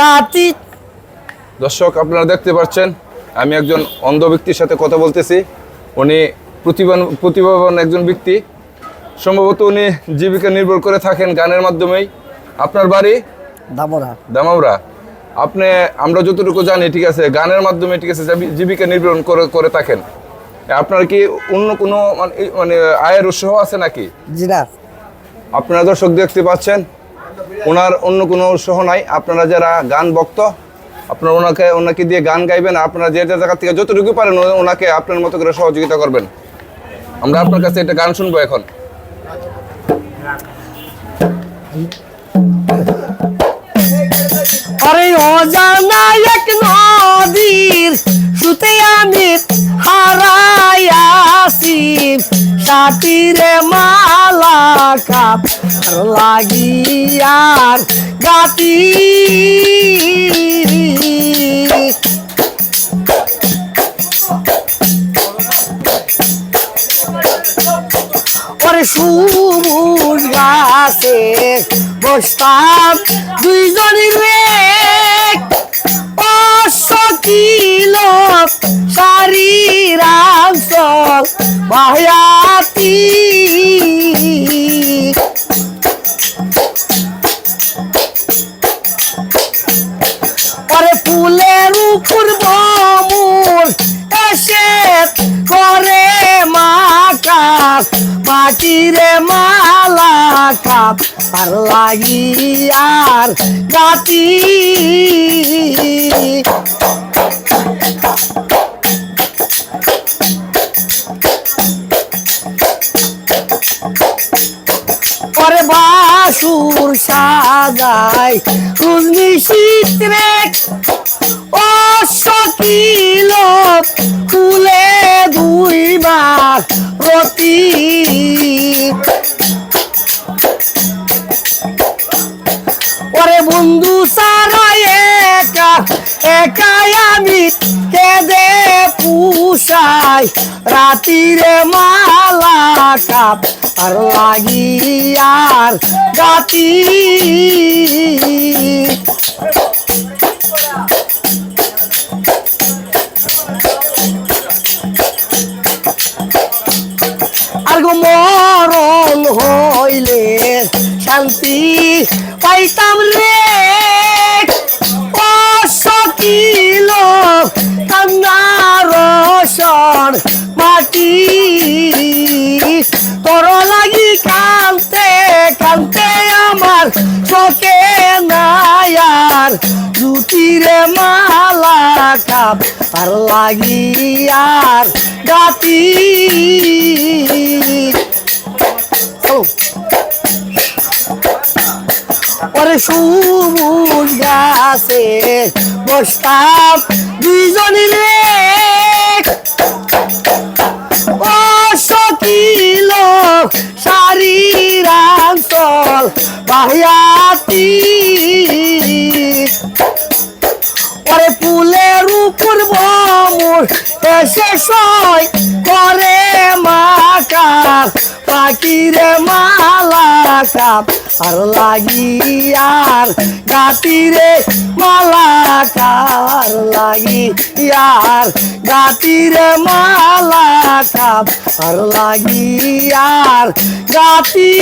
সাথী। দর্শক আপনারা দেখতে পাচ্ছেন আমি একজন অন্ধ ব্যক্তির সাথে কথা বলতেছি। উনি প্রতিভান প্রতিভাবান একজন ব্যক্তি। সম্ভবত উনি জীবিকা নির্ভর করে থাকেন গানের মাধ্যমেই। আপনার বাড়ি? দামরা দামামরা আপনি আমরা যতটুকু জানি ঠিক আছে গানের মাধ্যমে ঠিক আছে জীবিকা নির্বাহ করে করে থাকেন। আপনার কি অন্য কোনো মানে- মানে আয়ের উৎস আছে নাকি? জি না। আপনারা দর্শক দেখতে পাচ্ছেন ওনার অন্য কোনো উৎসাহ নাই। আপনারা যারা গান ভক্ত, আপনারা ওনাকে ওনাকে দিয়ে গান গাইবেন, আপনারা যে জায়গা থেকে যতটুকু পারেন ওনাকে আপনার মতো করে সহযোগিতা করবেন। আমরা আপনার কাছে একটা গান শুনব এখন। আরে অজানা এক নদীর সুতে আমি হারাইয়াছি। সাতিরে মালা কাপ লাগিয়ার গাতি। ওরে সবুজ গাছে বসতাম দুইজনের পাঁচশো কিলো শারীর আংসল বাহাতি পরে মাকাস মাটিরে মালা কাপ আর লাগিয়ার গাতি। পরে বাসুর সাজাই রুজনি শীতরে ও সকিল ফুলে দুইবার রতি ওরে বন্ধু সারা একা, একাই আমি কেঁদে পুষাই। রাতিরে মালা কাপ, আর লাগিয়ার গাতি শান্তি পাইতাম রে। ও সকিল কান্নার রসন মাটি। তোর লাগি কানতে কানতে আমার চোখে নায়ার জুতিরে মালা কাপ আর লাগি আর গাতি সবুজ গাছে বসতাম দুইজনই রে বাহিয়াতি ওরে ফুলের এসে করে মাকার পাখিরে কাপ আর লাগিয়ার গাতিরে মালা কাপ লাগিয়ার গাতিরে মালা কাপ আর লাগিয়ার গাতি